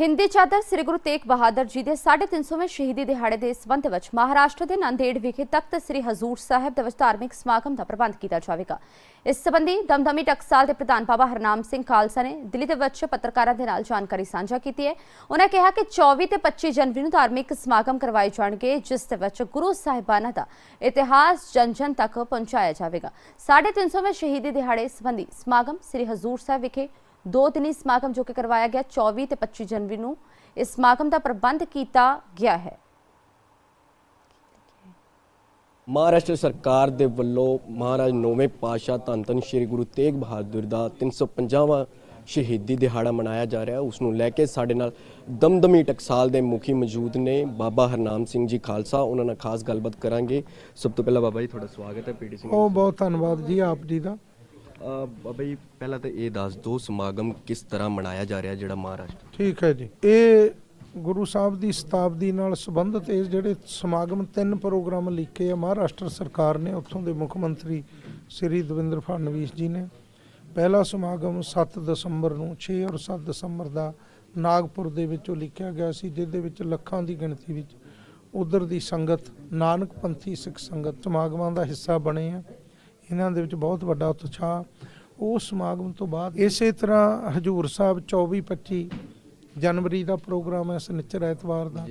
ਹਿੰਦੀ ਚਾਦਰ ਸ੍ਰੀ ਗੁਰੂ ਤੇਗ ਬਹਾਦਰ ਜੀ ਦੇ 350ਵੇਂ ਸ਼ਹੀਦੀ ਦਿਹਾੜੇ ਦੇ ਸੰਬੰਧ ਵਿੱਚ ਮਹਾਰਾਸ਼ਟਰ ਦੇ ਨਾਂਦੇੜ ਵਿਖੇ ਤਖਤ ਸ੍ਰੀ ਹਜ਼ੂਰ ਸਾਹਿਬ ਦੇ ਵਿੱਚ ਧਾਰਮਿਕ ਸਮਾਗਮ ਦਾ ਪ੍ਰਬੰਧ ਕੀਤਾ ਜਾਵੇਗਾ। ਇਸ ਸੰਬੰਧੀ ਦਮਦਮੀ ਟਕਸਾਲ ਦੇ ਪ੍ਰਧਾਨ ਬਾਬਾ ਹਰਨਾਮ ਸਿੰਘ ਖਾਲਸਾ ਨੇ ਦਿੱਲੀ ਦੇ ਵਿੱਚ ਪੱਤਰਕਾਰਾਂ ਦੇ ਨਾਲ ਜਾਣਕਾਰੀ ਸਾਂਝਾ ਕੀਤੀ ਹੈ। ਉਹਨਾਂ ਕਿਹਾ ਕਿ 24 ਤੇ 25 ਜਨਵਰੀ ਨੂੰ ਧਾਰਮਿਕ ਸਮਾਗਮ ਕਰਵਾਏ ਜਾਣਗੇ, ਜਿਸ ਦੇ ਵਿੱਚ ਗੁਰੂ ਸਾਹਿਬਾਨਾਂ ਦਾ ਇਤਿਹਾਸ, ਜਨ-ਜਨ ਤੱਕ ਪਹੁੰਚਾਇਆ ਜਾਵੇਗਾ। 350ਵੇਂ ਸ਼ਹੀਦੀ ਦਿਹਾੜੇ ਸੰਬੰਧੀ ਸਮਾਗਮ ਸ੍ਰੀ ਹਜ਼ੂਰ ਸਾਹਿਬ ਵਿਖੇ ਦੋ ਦਿਨੀ ਸਮਾਗਮ ਜੋ ਕਿ ਕਰਵਾਇਆ ਗਿਆ 24 ਤੇ 25 ਜਨਵਰੀ ਨੂੰ ਇਸ ਸਮਾਗਮ ਦਾ ਪ੍ਰਬੰਧ ਕੀਤਾ ਗਿਆ ਹੈ। ਮਹਾਰਾਸ਼ਟਰ ਸਰਕਾਰ ਦੇ ਵੱਲੋਂ ਮਹਾਰਾਜ ਨੌਵੇਂ ਪਾਤਸ਼ਾਹ ਧੰਨ ਧੰਨ ਸ਼੍ਰੀ ਗੁਰੂ ਤੇਗ ਬਹਾਦਰ ਦਾ 350ਵਾਂ ਸ਼ਹੀਦੀ ਦਿਹਾੜਾ ਮਨਾਇਆ ਜਾ ਰਿਹਾ। ਉਸ ਨੂੰ ਲੈ ਕੇ ਸਾਡੇ ਨਾਲ ਦਮਦਮੀ ਟਕਸਾਲ ਦੇ ਮੁਖੀ ਮੌਜੂਦ ਨੇ ਬਾਬਾ ਹਰਨਾਮ ਸਿੰਘ ਜੀ ਖਾਲਸਾ। ਉਹਨਾਂ ਨਾਲ ਖਾਸ ਗੱਲਬਾਤ ਕਰਾਂਗੇ। ਸਭ ਤੋਂ ਪਹਿਲਾਂ ਬਾਬਾ ਜੀ ਤੁਹਾਡਾ ਸਵਾਗਤ ਹੈ। ਪੀਡੀ ਸਿੰਘ ਉਹ ਬਹੁਤ ਧੰਨਵਾਦ ਜੀ ਆਪ ਜੀ ਦਾ। ਬਾਬਾ ਜੀ, ਪਹਿਲਾਂ ਤਾਂ ਇਹ ਦੱਸ ਦਿਓ, ਸਮਾਗਮ ਕਿਸ ਤਰ੍ਹਾਂ ਮਨਾਇਆ ਜਾ ਰਿਹਾ ਜਿਹੜਾ ਮਹਾਰਾਸ਼ਟਰ? ਠੀਕ ਹੈ ਜੀ। ਇਹ ਗੁਰੂ ਸਾਹਿਬ ਦੀ ਸ਼ਤਾਬਦੀ ਨਾਲ ਸੰਬੰਧਿਤ ਇਹ ਜਿਹੜੇ ਸਮਾਗਮ ਤਿੰਨ ਪ੍ਰੋਗਰਾਮ ਲਿਖੇ ਆ, ਮਹਾਰਾਸ਼ਟਰ ਸਰਕਾਰ ਨੇ, ਉੱਥੋਂ ਦੇ ਮੁੱਖ ਮੰਤਰੀ ਸ੍ਰੀ ਦਵਿੰਦਰ ਫੜਨਵੀਸ ਜੀ ਨੇ। ਪਹਿਲਾ ਸਮਾਗਮ 7 ਦਸੰਬਰ ਨੂੰ 6 ਔਰ 7 ਦਸੰਬਰ ਦਾ ਨਾਗਪੁਰ ਦੇ ਵਿੱਚੋਂ ਲਿਖਿਆ ਗਿਆ ਸੀ, ਜਿਹਦੇ ਵਿੱਚ ਲੱਖਾਂ ਦੀ ਗਿਣਤੀ ਵਿੱਚ ਉਧਰ ਦੀ ਸੰਗਤ, ਨਾਨਕ ਪੰਥੀ ਸਿੱਖ ਸੰਗਤ, ਸਮਾਗਮਾਂ ਦਾ ਹਿੱਸਾ ਬਣੇ ਆ। ਇਹਨਾਂ ਦੇ ਵਿੱਚ ਬਹੁਤ ਵੱਡਾ ਉਤਸ਼ਾਹ। ਉਸ ਸਮਾਗਮ ਤੋਂ ਬਾਅਦ ਇਸੇ ਤਰ੍ਹਾਂ ਹਜੂਰ ਸਾਹਿਬ 24 25 ਜਨਵਰੀ ਦਾ ਪ੍ਰੋਗਰਾਮ ਹੈ ਸਨਿਚਰ ਐਤਵਾਰ ਦਾ।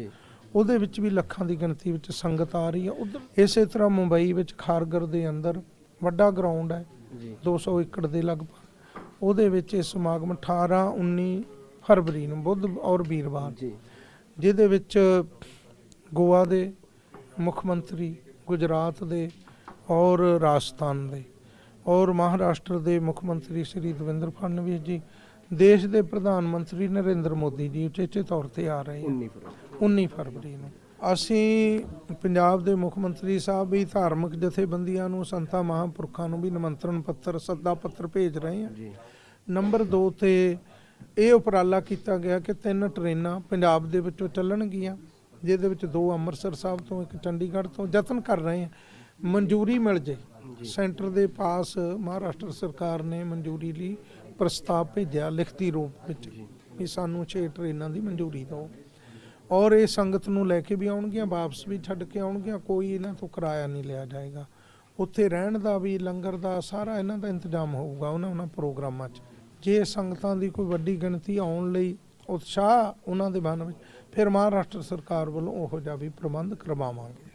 ਉਹਦੇ ਵਿੱਚ ਵੀ ਲੱਖਾਂ ਦੀ ਗਿਣਤੀ ਵਿੱਚ ਸੰਗਤ ਆ ਰਹੀ ਹੈ। ਉਧਰ ਇਸੇ ਤਰ੍ਹਾਂ ਮੁੰਬਈ ਵਿੱਚ ਖਾਰਗਰ ਦੇ ਅੰਦਰ ਵੱਡਾ ਗਰਾਊਂਡ ਹੈ। ਜੀ। 200 ਏਕੜ ਦੇ ਲਗਭਗ। ਉਹਦੇ ਵਿੱਚ ਇਹ ਸਮਾਗਮ 18 19 ਫਰਵਰੀ ਨੂੰ ਬੁੱਧ ਔਰ ਵੀਰਵਾਰ। ਜੀ। ਜਿਹਦੇ ਵਿੱਚ ਗੋਆ ਦੇ ਮੁੱਖ ਮੰਤਰੀ ਗੁਜਰਾਤ ਦੇ ਔਰ ਰਾਜਸਥਾਨ ਦੇ। ਔਰ ਮਹਾਰਾਸ਼ਟਰ ਦੇ ਮੁੱਖ ਮੰਤਰੀ ਸ੍ਰੀ ਦਵਿੰਦਰ ਫਡਨਵੀਸ ਜੀ ਦੇਸ਼ ਦੇ ਪ੍ਰਧਾਨ ਮੰਤਰੀ ਨਰਿੰਦਰ ਮੋਦੀ ਜੀ ਉਚੇਚੇ ਤੌਰ ਤੇ ਆ ਰਹੇ ਹਨ 19 ਫਰਵਰੀ। 19 ਫਰਵਰੀ ਨੂੰ। ਅਸੀਂ ਪੰਜਾਬ ਦੇ ਮੁੱਖ ਮੰਤਰੀ ਸਾਹਿਬ ਵੀ ਧਾਰਮਿਕ ਜਥੇਬੰਦੀਆਂ ਨੂੰ ਸੰਤਾਂ ਮਹਾਂਪੁਰਖਾਂ ਨੂੰ ਵੀ ਨਿਮੰਤਰਣ ਪੱਤਰ ਸੱਦਾ ਪੱਤਰ ਭੇਜ ਰਹੇ ਹਾਂ ਜੀ। ਨੰਬਰ 2 ਤੇ ਇਹ ਉਪਰਾਲਾ ਕੀਤਾ ਗਿਆ ਕਿ ਤਿੰਨ ਟ੍ਰੇਨਾਂ ਪੰਜਾਬ ਦੇ ਵਿੱਚੋਂ ਚੱਲਣਗੀਆਂ ਜਿਹਦੇ ਵਿੱਚ ਦੋ ਅੰਮ੍ਰਿਤਸਰ ਸਾਹਿਬ ਤੋਂ ਇੱਕ ਚੰਡੀਗੜ੍ਹ ਤੋਂ ਯਤਨ ਕਰ ਰਹੇ ਹਾਂ ਮਨਜ਼ੂਰੀ ਮਿਲ ਜੇ। ਸੈਂਟਰ ਦੇ ਪਾਸ ਮਹਾਰਾਸ਼ਟਰ ਸਰਕਾਰ ਨੇ ਮਨਜ਼ੂਰੀ ਲਈ ਪ੍ਰਸਤਾਵ ਭੇਜਿਆ ਲਿਖਤੀ ਰੂਪ ਵਿੱਚ ਵੀ ਸਾਨੂੰ 6 ਟ੍ਰੇਨਾਂ ਦੀ ਮਨਜ਼ੂਰੀ ਦਿਓ। ਔਰ ਇਹ ਸੰਗਤ ਨੂੰ ਲੈ ਕੇ ਵੀ ਆਉਣਗੀਆਂ ਵਾਪਸ ਵੀ ਛੱਡ ਕੇ ਆਉਣਗੀਆਂ ਕੋਈ ਇਹਨਾਂ ਤੋਂ ਕਿਰਾਇਆ ਨਹੀਂ ਲਿਆ ਜਾਏਗਾ। ਉੱਥੇ ਰਹਿਣ ਦਾ ਵੀ ਲੰਗਰ ਦਾ ਸਾਰਾ ਇਹਨਾਂ ਦਾ ਇੰਤਜ਼ਾਮ ਹੋਊਗਾ ਉਹਨਾਂ ਉਹਨਾਂ ਪ੍ਰੋਗਰਾਮਾਂ 'ਚ। ਜੇ ਸੰਗਤਾਂ ਦੀ ਕੋਈ ਵੱਡੀ ਗਿਣਤੀ ਆਉਣ ਲਈ ਉਤਸ਼ਾਹ ਉਹਨਾਂ ਦੇ ਮਨ ਵਿੱਚ ਫਿਰ ਮਹਾਰਾਸ਼ਟਰ ਸਰਕਾਰ ਵੱਲੋਂ ਉਹੋ ਜਿਹਾ ਵੀ ਪ੍ਰਬੰਧ ਕਰਵਾਵਾਂਗੇ।